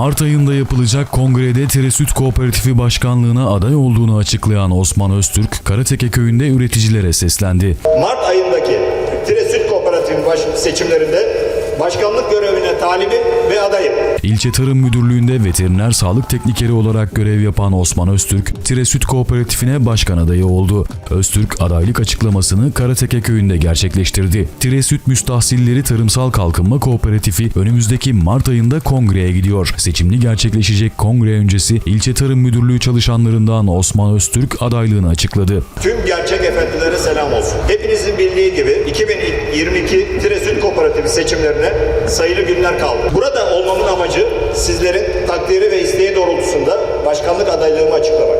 Mart ayında yapılacak kongrede Teresüt Kooperatifi Başkanlığına aday olduğunu açıklayan Osman Öztürk, Karateke köyünde üreticilere seslendi. Mart ayındaki Tire Süt Kooperatifi seçimlerinde başkanlık görevine talibim ve adayım. İlçe Tarım Müdürlüğü'nde veteriner sağlık teknikeri olarak görev yapan Osman Öztürk, Tire Süt Kooperatifine başkan adayı oldu. Öztürk adaylık açıklamasını Karateke köyünde gerçekleştirdi. Tire Süt Müstahsilleri Tarımsal Kalkınma Kooperatifi önümüzdeki Mart ayında kongreye gidiyor. Seçimli gerçekleşecek kongre öncesi İlçe Tarım Müdürlüğü çalışanlarından Osman Öztürk adaylığını açıkladı. Tüm gerçek efendilere selam olsun. Hepinizin bildiği gibi 2022 Tire Süt Kooperatifi seçimlerine sayılı günler kaldı. Burada olmamın amacı sizlerin takdiri ve isteği doğrultusunda başkanlık adaylığımı açıklamak.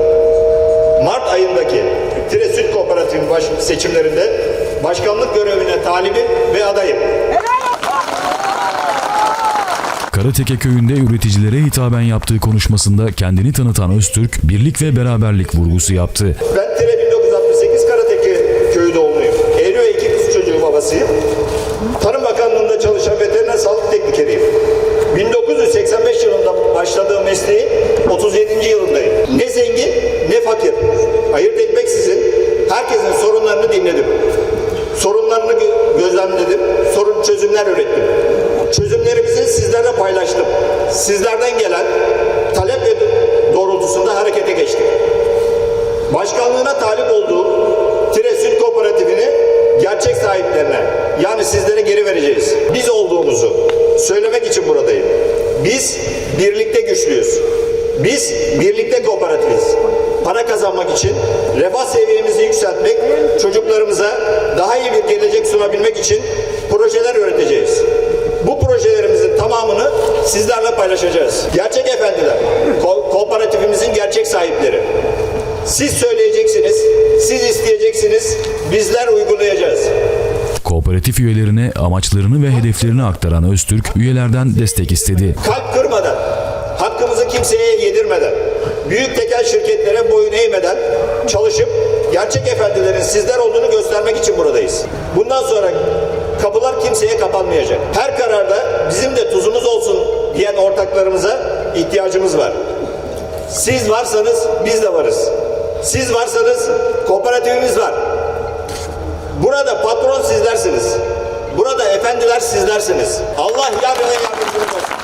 Mart ayındaki Tire Süt Kooperatifi baş seçimlerinde başkanlık görevine talibim ve adayım. Karateke köyünde üreticilere hitaben yaptığı konuşmasında kendini tanıtan Öztürk, birlik ve beraberlik vurgusu yaptı. Ben çalışan veteriner sağlık teknikeriyim. 1985 yılında başladığım mesleğin 37. yılındayım. Ne zengin ne fakir. Ayırt etmeksizin herkesin sorunlarını dinledim. Sorunlarını gö- gözlemledim. Sorun çözümler ürettim. Çözümlerimizi sizlerle paylaştım. Sizlerden gelen talep ve doğrultusunda harekete geçtim. Başkanlığına talip olduğum söylemek için buradayım. Biz birlikte güçlüyüz. Biz birlikte kooperatifiz. Para kazanmak için, refah seviyemizi yükseltmek, çocuklarımıza daha iyi bir gelecek sunabilmek için projeler üreteceğiz. Bu projelerimizin tamamını sizlerle paylaşacağız. Gerçek efendiler, ko- kooperatifimizin gerçek sahipleri. Siz söyleyeceksiniz, siz isteyeceksiniz, bizler uygulayacağız. Kooperatif üyelerine amaçlarını ve hedeflerini aktaran Öztürk, üyelerden destek istedi. Kalp kırmadan, hakkımızı kimseye yedirmeden, büyük tekel şirketlere boyun eğmeden çalışıp gerçek efendilerin sizler olduğunu göstermek için buradayız. Bundan sonra kapılar kimseye kapanmayacak. Her kararda bizim de tuzumuz olsun diyen ortaklarımıza ihtiyacımız var. Siz varsanız biz de varız. Siz varsanız kooperatifimiz. Burada patron sizlersiniz. Burada efendiler sizlersiniz. Allah yar yardımcınız olsun.